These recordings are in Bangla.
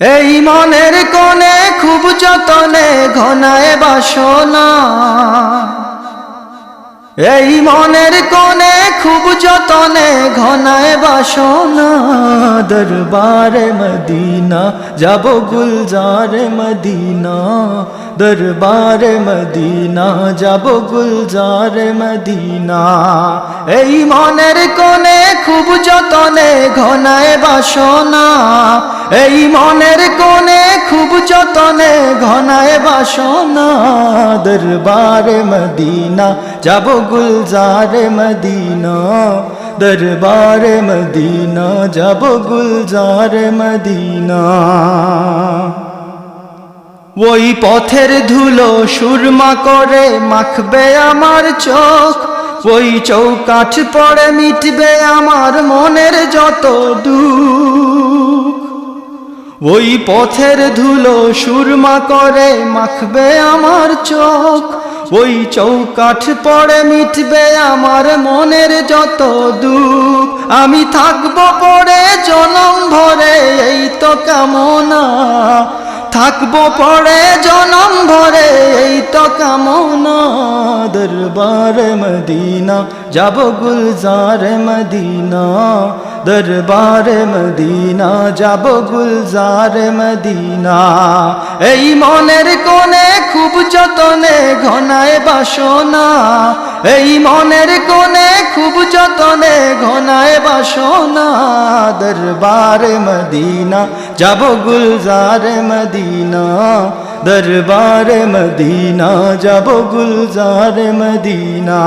এই মনের কোণে খুব যতনে ঘনায় বাসনা। এই মনের কোণে খুব যতনে ঘনায় বাসনা। দরবারে মদিনা, যাব গুলজারে মদিনা। দরবারে মদিনা, যাব গুলজারে মদিনা। এই মনের কোণে খুব যতনে ঘনায় বাসনা। এই মনের কোণে খুব যতনে ঘনায় বাসনা, দরবারে মদিনা, যাব গুলজারে মদিনা, দরবারে মদিনা, যাব গুলজারে মদিনা। ওই পথের ধুলো সুরমা করে মাখবে আমার চোখ, ওই চৌকাঠ পড়ে মিটবে আমার মনের যত দুঃখ। ওই পথের ধুলো সুরমা করে মাখবে আমার চোখ। ওই চৌকাঠ পড়ে মিটবে আমার মনের যত দুঃখ। আমি থাকব পরে জনম ভরে, এই তো কামনা। থাকব পড়ে জনম ভরে, এই তো কামনা। দরবারে মদিনা, যাব গুলজারে মদিনা। দরবারে মদিনা, যাব গুলজারে মদিনা। এই মনের কোণে খুব যতনে ঘনায় বাসনা। এই মনের কোণে খুব যতনে ঘনায় বাসনা। দরবারে মদিনা, যাব গুলজারে মদিনা। দরবারে মদিনা, যাব গুলজারে মদিনা।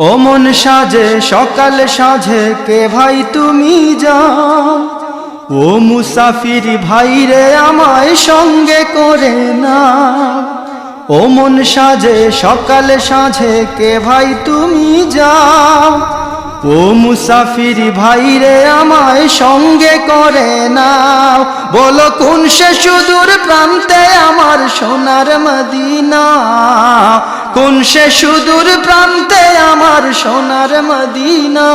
ও মন সাজে, সকাল সাজে, কে ভাই তুমি যাও? ও মুসাফির ভাই রে, আমায় সঙ্গে করে না ও মন সাজে, সকাল সাজে, কে ভাই তুমি যাও? ও মুসাফির ভাই রে, আমায় সঙ্গে করে নাও। বলো কোন সে সুদূর প্রান্তে আমার সোনার মদিনা? কোন সে সুদূর প্রান্তে আমার সোনার মদিনা?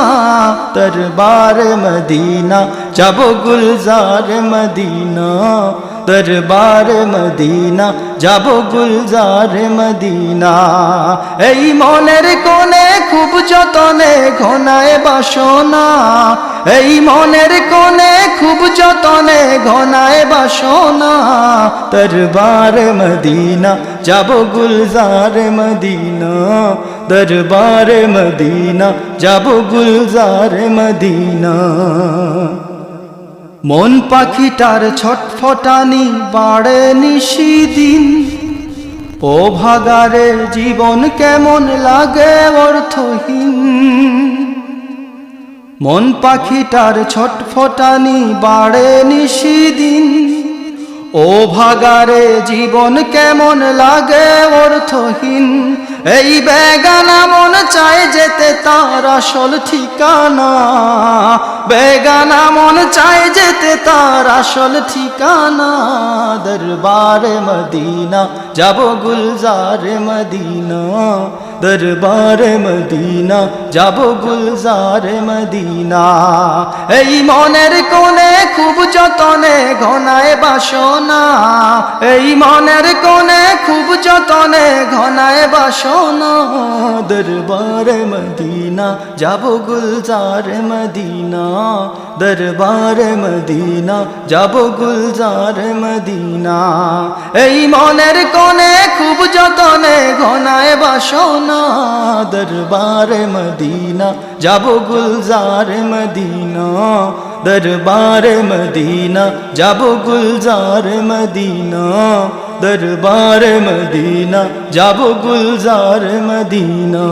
দরবার মদিনা, যাব গুলজার মদিনা। দরবার মদিনা, যাব গুলজার মদিনা। এই মনের কোণে খুব যতনে ঘনায় বাসনা এই মনের কোণে খুব যতনে ঘনায় বাসনা, দরবার মদিনা, যাব গুলজার মদিনা, দরবার মদিনা, যাব গুলজার মদিনা। মন পাখিটার ছটফটানি বাড়ে নিশিদিন ও ভাগারে জীবন কেমন লাগে অর্থহীন। মন পাখিটার ছটফটানি বাড়ে নিশিদিন ও ভাগারে জীবন কেমন লাগে অর্থহীন। এই বেগানা মন চায় যেতে, তার আসল ঠিকানা। বেগানা মন চায় যেতে, তার আসল ঠিকানা। দরবারে মদিনা, যাব গুলজারে মদিনা। দরবারে মদিনা, যাব গুলজারে মদিনা। এই মনের কোণে খুব ঘনায় বাসনা, এই মনের কোণে খুব যতনে ঘনায় বাসনা। দরবারে মদিনা, যাব গুলজারে মদিনা। দরবারে মদিনা, যাব গুলজারে মদিনা। এই মনের কোণে খুব যতনে ঘনায় বাসনা। দরবারে মদিনা, যাব গুলজারে মদিনা। দরবারে মদিনা যাব গুলজার মদিনা দরবার মদিনা যাব গুলজার মদিনা